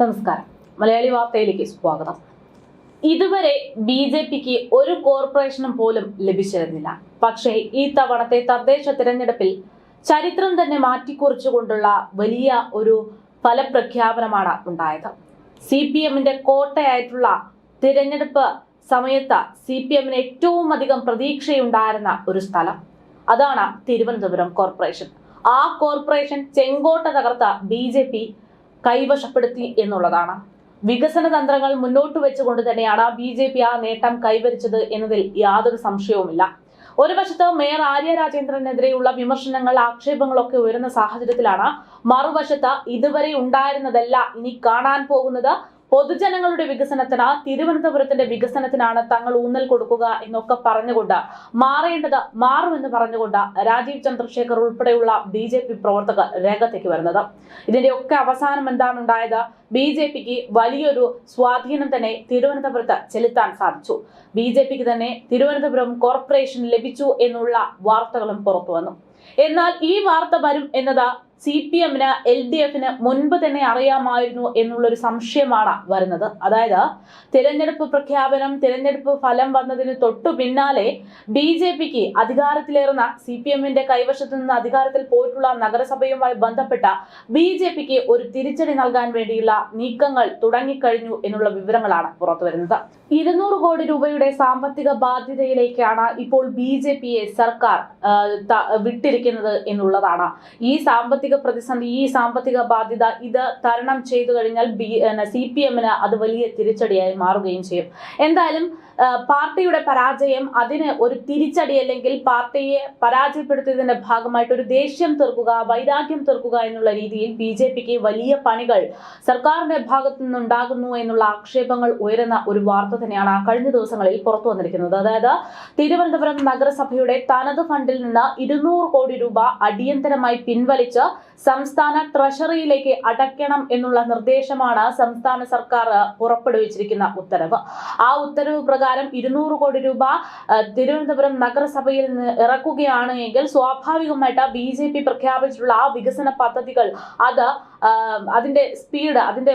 നമസ്കാരം. മലയാളി വാർത്തയിലേക്ക് സ്വാഗതം. ഇതുവരെ ബി ജെ പിക്ക് ഒരു കോർപ്പറേഷനും പോലും ലഭിച്ചിരുന്നില്ല. പക്ഷേ ഈ തവണത്തെ തദ്ദേശ തിരഞ്ഞെടുപ്പിൽ ചരിത്രം തന്നെ മാറ്റിക്കുറിച്ചുകൊണ്ടുള്ള വലിയ ഒരു ഫലപ്രഖ്യാപനമാണ് ഉണ്ടായത്. സി പി എമ്മിന്റെ കോട്ടയായിട്ടുള്ള തിരഞ്ഞെടുപ്പ് സമയത്ത് സി പി എമ്മിന് ഏറ്റവും അധികം പ്രതീക്ഷയുണ്ടായിരുന്ന ഒരു സ്ഥലം അതാണ് തിരുവനന്തപുരം കോർപ്പറേഷൻ. ആ കോർപ്പറേഷൻ ചെങ്കോട്ട തകർത്ത ബി ജെ പി കൈവശപ്പെടുത്തി എന്നുള്ളതാണ്. വികസന തന്ത്രങ്ങൾ മുന്നോട്ട് വെച്ചുകൊണ്ട് തന്നെയാണ് ബി ജെ പി ആ നേട്ടം കൈവരിച്ചത് എന്നതിൽ യാതൊരു സംശയവുമില്ല. ഒരു വശത്ത് മേയർ ആര്യ രാജേന്ദ്രനെതിരെയുള്ള വിമർശനങ്ങൾ ആക്ഷേപങ്ങളൊക്കെ ഉയരുന്ന സാഹചര്യത്തിലാണ് മറുവശത്ത് ഇതുവരെ ഉണ്ടായിരുന്നതല്ല ഇനി കാണാൻ പോകുന്നത്. പൊതുജനങ്ങളുടെ വികസനത്തിന് തിരുവനന്തപുരത്തിന്റെ വികസനത്തിനാണ് തങ്ങൾ ഊന്നൽ കൊടുക്കുക എന്നൊക്കെ പറഞ്ഞുകൊണ്ട് മാറേണ്ടത് മാറുമെന്ന് പറഞ്ഞുകൊണ്ട് രാജീവ് ചന്ദ്രശേഖർ ഉൾപ്പെടെയുള്ള ബി ജെ പി പ്രവർത്തകർ രംഗത്തേക്ക് വരുന്നത്. ഇതിന്റെയൊക്കെ അവസാനം എന്താണുണ്ടായത് ബി ജെ പിക്ക് വലിയൊരു സ്വാധീനം തന്നെ തിരുവനന്തപുരത്ത് ചെലുത്താൻ സാധിച്ചു. ബി ജെ പിക്ക് തന്നെ തിരുവനന്തപുരം കോർപ്പറേഷൻ ലഭിച്ചു എന്നുള്ള വാർത്തകളും പുറത്തു വന്നു. എന്നാൽ ഈ വാർത്ത വരും എന്നത് സി പി എമ്മിന് എൽ ഡി എഫിന് മുൻപ് തന്നെ അറിയാമായിരുന്നു എന്നുള്ളൊരു സംശയമാണ് വരുന്നത്. അതായത് തിരഞ്ഞെടുപ്പ് പ്രഖ്യാപനം തിരഞ്ഞെടുപ്പ് ഫലം വന്നതിന് തൊട്ടു പിന്നാലെ ബി ജെ പിക്ക് അധികാരത്തിലേറുന്ന സി പി എമ്മിന്റെ കൈവശത്ത് നിന്ന് അധികാരത്തിൽ പോയിട്ടുള്ള നഗരസഭയുമായി ബന്ധപ്പെട്ട ബി ജെ പിക്ക് ഒരു തിരിച്ചടി നൽകാൻ വേണ്ടിയുള്ള നീക്കങ്ങൾ തുടങ്ങിക്കഴിഞ്ഞു എന്നുള്ള വിവരങ്ങളാണ് പുറത്തുവരുന്നത് ഇരുന്നൂറ് കോടി രൂപയുടെ സാമ്പത്തിക ബാധ്യതയിലേക്കാണ് ഇപ്പോൾ ബി സർക്കാർ വിട്ടിരിക്കുന്നത് എന്നുള്ളതാണ്. ഈ സാമ്പത്തിക പ്രതിസന്ധി ഈ സാമ്പത്തിക ബാധ്യത ഇത് തരണം ചെയ്തു കഴിഞ്ഞാൽ ബി സി പി എമ്മിന് അത് വലിയ തിരിച്ചടിയായി മാറുകയും ചെയ്യും. എന്തായാലും പാർട്ടിയുടെ പരാജയം അതിന് ഒരു തിരിച്ചടി അല്ലെങ്കിൽ പാർട്ടിയെ പരാജയപ്പെടുത്തിയതിന്റെ ഭാഗമായിട്ട് ഒരു ദേഷ്യം തീർക്കുക വൈരാഗ്യം തീർക്കുക എന്നുള്ള രീതിയിൽ ബി ജെ പിക്ക് വലിയ പണികൾ സർക്കാരിന്റെ ഭാഗത്തു നിന്നുണ്ടാകുന്നു എന്നുള്ള ആക്ഷേപങ്ങൾ ഉയരുന്ന ഒരു വാർത്ത തന്നെയാണ് കഴിഞ്ഞ ദിവസങ്ങളിൽ പുറത്തു വന്നിരിക്കുന്നത്. അതായത് തിരുവനന്തപുരം നഗരസഭയുടെ തനത് ഫണ്ടിൽ നിന്ന് ഇരുന്നൂറ് കോടി രൂപ അടിയന്തരമായി പിൻവലിച്ച് സംസ്ഥാന ട്രഷറിയിലേക്ക് അടയ്ക്കണം എന്നുള്ള നിർദ്ദേശമാണ് സംസ്ഥാന സർക്കാർ പുറപ്പെടുവിച്ചിരിക്കുന്ന ഉത്തരവ്. ആ ഉത്തരവ് പ്രകാരം ഇരുന്നൂറ് കോടി രൂപ തിരുവനന്തപുരം നഗരസഭയിൽ നിന്ന് ഇറക്കുകയാണ് എങ്കിൽ സ്വാഭാവികമായിട്ട് ബി ജെ പി പ്രഖ്യാപിച്ചിട്ടുള്ള ആ വികസന പദ്ധതികൾ അത് അതിന്റെ സ്പീഡ് അതിന്റെ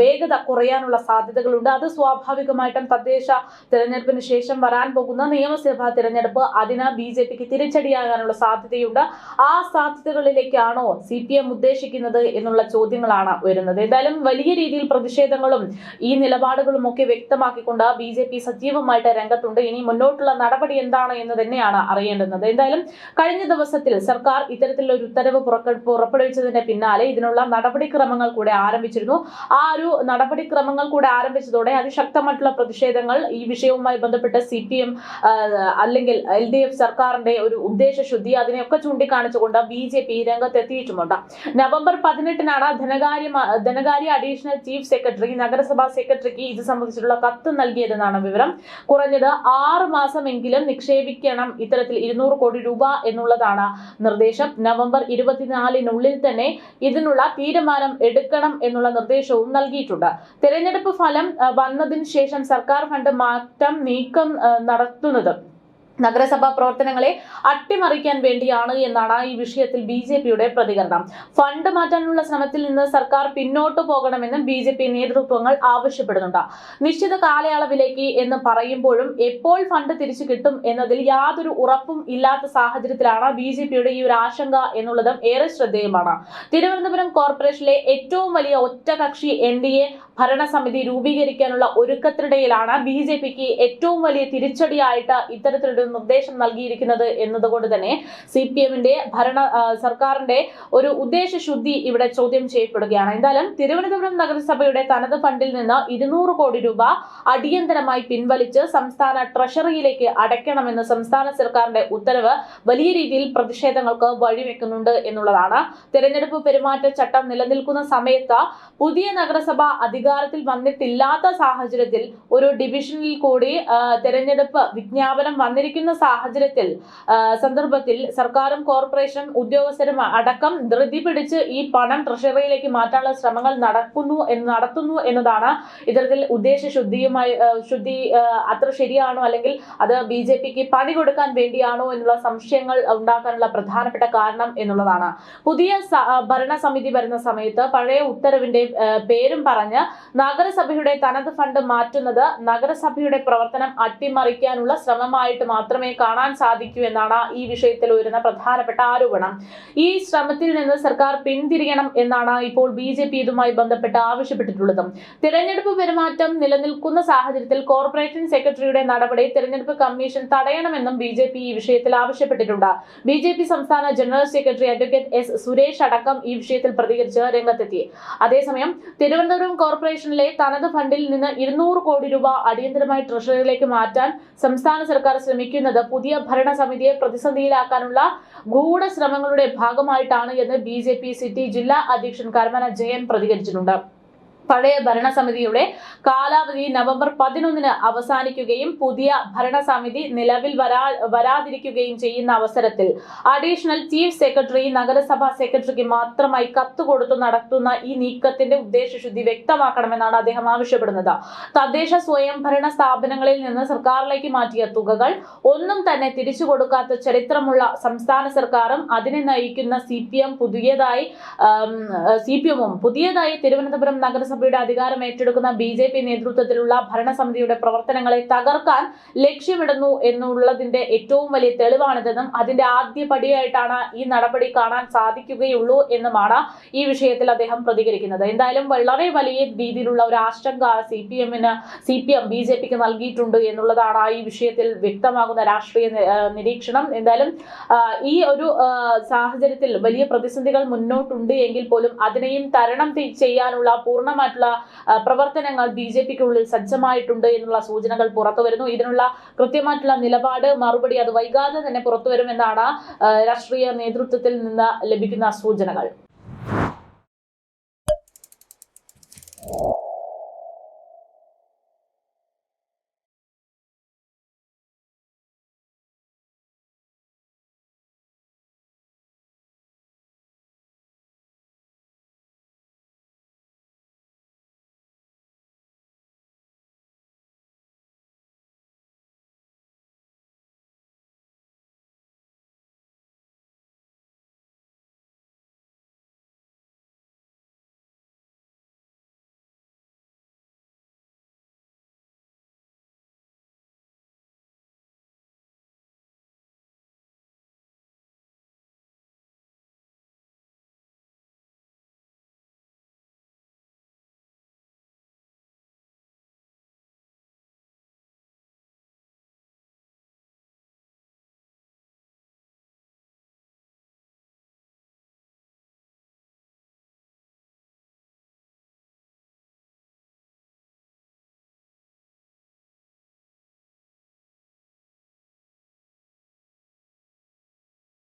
വേഗത കുറയാനുള്ള സാധ്യതകളുണ്ട്. അത് സ്വാഭാവികമായിട്ടും തദ്ദേശ തിരഞ്ഞെടുപ്പിന് ശേഷം വരാൻ പോകുന്ന നിയമസഭാ തിരഞ്ഞെടുപ്പ് അതിന് ബി ജെ പിക്ക് തിരിച്ചടിയാകാനുള്ള സാധ്യതയുണ്ട്. ആ സാധ്യതകളിലേക്കാണോ സി പി എം ഉദ്ദേശിക്കുന്നത് എന്നുള്ള ചോദ്യങ്ങളാണ് വരുന്നത്. എന്തായാലും വലിയ രീതിയിൽ പ്രതിഷേധങ്ങളും ഈ നിലപാടുകളും ഒക്കെ വ്യക്തമാക്കിക്കൊണ്ട് ബി ജെ പി സജീവമായിട്ട് രംഗത്തുണ്ട്. ഇനി മുന്നോട്ടുള്ള നടപടി എന്താണ് എന്ന് തന്നെയാണ് അറിയേണ്ടുന്നത്. എന്തായാലും കഴിഞ്ഞ ദിവസത്തിൽ സർക്കാർ ഇത്തരത്തിലുള്ള ഒരു ഉത്തരവ് പുറപ്പെടുവിച്ചതിന്റെ പിന്നാലെ ഇതിനുള്ള നടപടിക്രമങ്ങൾ കൂടെ ആരംഭിച്ചിരുന്നു. ആ ഒരു നടപടിക്രമങ്ങൾ കൂടെ ആരംഭിച്ചതോടെ അതിശക്തമായിട്ടുള്ള പ്രതിഷേധങ്ങൾ ഈ വിഷയവുമായി ബന്ധപ്പെട്ട് സി പി എം അല്ലെങ്കിൽ എൽ ഡി എഫ് സർക്കാരിന്റെ ഒരു ഉദ്ദേശശുദ്ധി അതിനെയൊക്കെ ചൂണ്ടിക്കാണിച്ചുകൊണ്ട് ബി ജെ പി രംഗത്തെത്തിയിട്ടുമുണ്ട്. നവംബർ പതിനെട്ടിനാണ് ധനകാര്യ ധനകാര്യ അഡീഷണൽ ചീഫ് സെക്രട്ടറി നഗരസഭാ സെക്രട്ടറിക്ക് ഇത് സംബന്ധിച്ചിട്ടുള്ള കത്ത് നൽകിയതെന്നാണ് വിവരം. കുറഞ്ഞത് ആറ് മാസമെങ്കിലും നിക്ഷേപിക്കണം ഇത്തരത്തിൽ ഇരുന്നൂറ് കോടി രൂപ എന്നുള്ളതാണ് നിർദ്ദേശം. നവംബർ ഇരുപത്തിനാലിനുള്ളിൽ തന്നെ ഇതിനുള്ള തീരുമാനം എടുക്കണം എന്നുള്ള നിർദ്ദേശവും നൽകിയിട്ടുണ്ട്. തെരഞ്ഞെടുപ്പ് ഫലം വന്നതിന് ശേഷം സർക്കാർ ഫണ്ട് മാറ്റം നീക്കം നടത്തുന്നത് നഗരസഭാ പ്രവർത്തനങ്ങളെ അട്ടിമറിക്കാൻ വേണ്ടിയാണ് എന്നാണ് ഈ വിഷയത്തിൽ ബി ജെ പിയുടെ പ്രതികരണം. ഫണ്ട് മാറ്റാനുള്ള ശ്രമത്തിൽ നിന്ന് സർക്കാർ പിന്നോട്ട് പോകണമെന്നും ബി ജെ പി നേതൃത്വങ്ങൾ ആവശ്യപ്പെടുന്നുണ്ട്. നിശ്ചിത കാലയളവിലേക്ക് എന്ന് പറയുമ്പോഴും എപ്പോൾ ഫണ്ട് തിരിച്ചു കിട്ടും എന്നതിൽ യാതൊരു ഉറപ്പും ഇല്ലാത്ത സാഹചര്യത്തിലാണ് ബി ജെ പിയുടെ ഈ ഒരു ആശങ്ക എന്നുള്ളതും ഏറെ ശ്രദ്ധേയമാണ്. തിരുവനന്തപുരം കോർപ്പറേഷനിലെ ഏറ്റവും വലിയ ഒറ്റകക്ഷി എൻ ഡി എ ഭരണസമിതി രൂപീകരിക്കാനുള്ള ഒരുക്കത്തിനിടയിലാണ് ബി ജെ പിക്ക് ഏറ്റവും വലിയ തിരിച്ചടിയായിട്ട് ഇത്തരത്തിലൊരു നിർദ്ദേശം നൽകിയിരിക്കുന്നത് എന്നതുകൊണ്ട് തന്നെ സി പി എമ്മിന്റെ ഭരണ സർക്കാരിന്റെ ഒരു ഉദ്ദേശശുദ്ധി ഇവിടെ ചോദ്യം ചെയ്യപ്പെടുകയാണ്. എന്തായാലും തിരുവനന്തപുരം നഗരസഭയുടെ തനത് ഫണ്ടിൽ നിന്ന് ഇരുന്നൂറ് കോടി രൂപ അടിയന്തരമായി പിൻവലിച്ച് സംസ്ഥാന ട്രഷറിയിലേക്ക് അടയ്ക്കണമെന്ന് സംസ്ഥാന സർക്കാരിന്റെ ഉത്തരവ് വലിയ രീതിയിൽ പ്രതിഷേധങ്ങൾക്ക് വഴിവെക്കുന്നുണ്ട് എന്നുള്ളതാണ്. തെരഞ്ഞെടുപ്പ് പെരുമാറ്റച്ചട്ടം നിലനിൽക്കുന്ന സമയത്ത് പുതിയ നഗരസഭ അധികാരത്തിൽ വന്നിട്ടില്ലാത്ത സാഹചര്യത്തിൽ ഒരു ഡിവിഷനിൽ കൂടി തെരഞ്ഞെടുപ്പ് വിജ്ഞാപനം വന്നിരിക്കുന്നു ലഭിക്കുന്ന സാഹചര്യത്തിൽ സന്ദർഭത്തിൽ സർക്കാരും കോർപ്പറേഷൻ ഉദ്യോഗസ്ഥരും അടക്കം ധൃതി പിടിച്ച് ഈ പണം ട്രഷറിയിലേക്ക് മാറ്റാനുള്ള ശ്രമങ്ങൾ നടക്കുന്നു എന്ന് നടത്തുന്നു എന്നതാണ് ഇത്തരത്തിൽ ഉദ്ദേശശുദ്ധിയുമായി ശുദ്ധിയുമായി ശുദ്ധി അത്ര ശരിയാണോ അല്ലെങ്കിൽ അത് ബി ജെ പിക്ക് പണി കൊടുക്കാൻ വേണ്ടിയാണോ എന്നുള്ള സംശയങ്ങൾ ഉണ്ടാക്കാനുള്ള പ്രധാനപ്പെട്ട കാരണം എന്നുള്ളതാണ്. പുതിയ ഭരണസമിതി വരുന്ന സമയത്ത് പഴയ ഉത്തരവിന്റെ പേരും പറഞ്ഞ് നഗരസഭയുടെ തനത് ഫണ്ട് മാറ്റുന്നത് നഗരസഭയുടെ പ്രവർത്തനം അട്ടിമറിക്കാനുള്ള ശ്രമമായിട്ട് മാത്രമേ കാണാൻ സാധിക്കൂ എന്നാണ് ഈ വിഷയത്തിൽ ഉയരുന്ന പ്രധാനപ്പെട്ട ആരോപണം. ഈ ശ്രമത്തിൽ നിന്ന് സർക്കാർ പിന്തിരിയണം എന്നാണ് ഇപ്പോൾ ബി ജെ പി ഇതുമായി ബന്ധപ്പെട്ട് ആവശ്യപ്പെട്ടിട്ടുള്ളത്. തിരഞ്ഞെടുപ്പ് പെരുമാറ്റം നിലനിൽക്കുന്ന സാഹചര്യത്തിൽ കോർപ്പറേഷൻ സെക്രട്ടറിയുടെ നടപടി തിരഞ്ഞെടുപ്പ് കമ്മീഷൻ തടയണമെന്നും ബി ജെ പി ഈ വിഷയത്തിൽ ആവശ്യപ്പെട്ടിട്ടുണ്ട്. ബി ജെ പി സംസ്ഥാന general secretary advocate S Suresh അടക്കം ഈ വിഷയത്തിൽ പ്രതികരിച്ച് രംഗത്തെത്തി. അതേസമയം തിരുവനന്തപുരം കോർപ്പറേഷനിലെ തനത് ഫണ്ടിൽ നിന്ന് ഇരുന്നൂറ് കോടി രൂപ അടിയന്തരമായി ട്രഷറിയിലേക്ക് മാറ്റാൻ സംസ്ഥാന സർക്കാർ ശ്രമിക്കുന്നത് പുതിയ ഭരണസമിതിയെ പ്രതിസന്ധിയിലാക്കാനുള്ള ഗൂഢശ്രമങ്ങളുടെ ഭാഗമായിട്ടാണ് എന്ന് ബി സിറ്റി ജില്ലാ അധ്യക്ഷൻ കർമ്മന ജയൻ പ്രതികരിച്ചിട്ടുണ്ട്. പഴയ ഭരണസമിതിയുടെ കാലാവധി നവംബർ പതിനൊന്നിന് അവസാനിക്കുകയും പുതിയ ഭരണസമിതി നിലവിൽ വരാ വരാതിരിക്കുകയും ചെയ്യുന്ന അവസരത്തിൽ അഡീഷണൽ ചീഫ് സെക്രട്ടറി നഗരസഭാ സെക്രട്ടറിക്ക് മാത്രമായി കത്ത് കൊടുത്തു നടത്തുന്ന ഈ നീക്കത്തിന്റെ ഉദ്ദേശശുദ്ധി വ്യക്തമാക്കണമെന്നാണ് അദ്ദേഹം ആവശ്യപ്പെടുന്നത്. തദ്ദേശ സ്വയംഭരണ സ്ഥാപനങ്ങളിൽ നിന്ന് സർക്കാരിലേക്ക് മാറ്റിയ തുകകൾ ഒന്നും തന്നെ തിരിച്ചു കൊടുക്കാത്ത ചരിത്രമുള്ള സംസ്ഥാന സർക്കാരും അതിനെ നയിക്കുന്ന സി പി എം പുതിയതായി സി പി എമ്മും പുതിയതായി തിരുവനന്തപുരം നഗരസഭയുടെ അധികാരം ഏറ്റെടുക്കുന്ന ബി ജെ പി നേതൃത്വത്തിലുള്ള ഭരണസമിതിയുടെ പ്രവർത്തനങ്ങളെ തകർക്കാൻ ലക്ഷ്യമിടുന്നു എന്നുള്ളതിന്റെ ഏറ്റവും വലിയ തെളിവാണിതെന്നും അതിന്റെ ആദ്യ പടിയായിട്ടാണ് ഈ നടപടി കാണാൻ സാധിക്കുകയുള്ളൂ എന്നുമാണ് ഈ വിഷയത്തിൽ അദ്ദേഹം പ്രതികരിക്കുന്നത്. എന്തായാലും വളരെ വലിയ രീതിയിലുള്ള ഒരു ആശങ്ക സി പി എമ്മിന് C P M B J പിക്ക് നൽകിയിട്ടുണ്ട് എന്നുള്ളതാണ് ഈ വിഷയത്തിൽ വ്യക്തമാകുന്ന രാഷ്ട്രീയ നിരീക്ഷണം. എന്തായാലും ഈ ഒരു സാഹചര്യത്തിൽ വലിയ പ്രതിസന്ധികൾ മുന്നോട്ടുണ്ട് എങ്കിൽ പോലും അതിനെയും തരണം ചെയ്യാനുള്ള പൂർണമായിട്ടുള്ള ആ, പ്രവർത്തനങ്ങൾ ബി ജെ പിക്കുള്ളിൽ സജ്ജമായിട്ടുണ്ട് എന്നുള്ള സൂചനകൾ പുറത്തു വരുന്നു. ഇതിനുള്ള കൃത്യമായിട്ടുള്ള നിലപാട് മറുപടി അത് വൈകാതെ തന്നെ പുറത്തു വരുമെന്നാണ് രാഷ്ട്രീയ നേതൃത്വത്തിൽ നിന്ന് ലഭിക്കുന്ന സൂചനകൾ.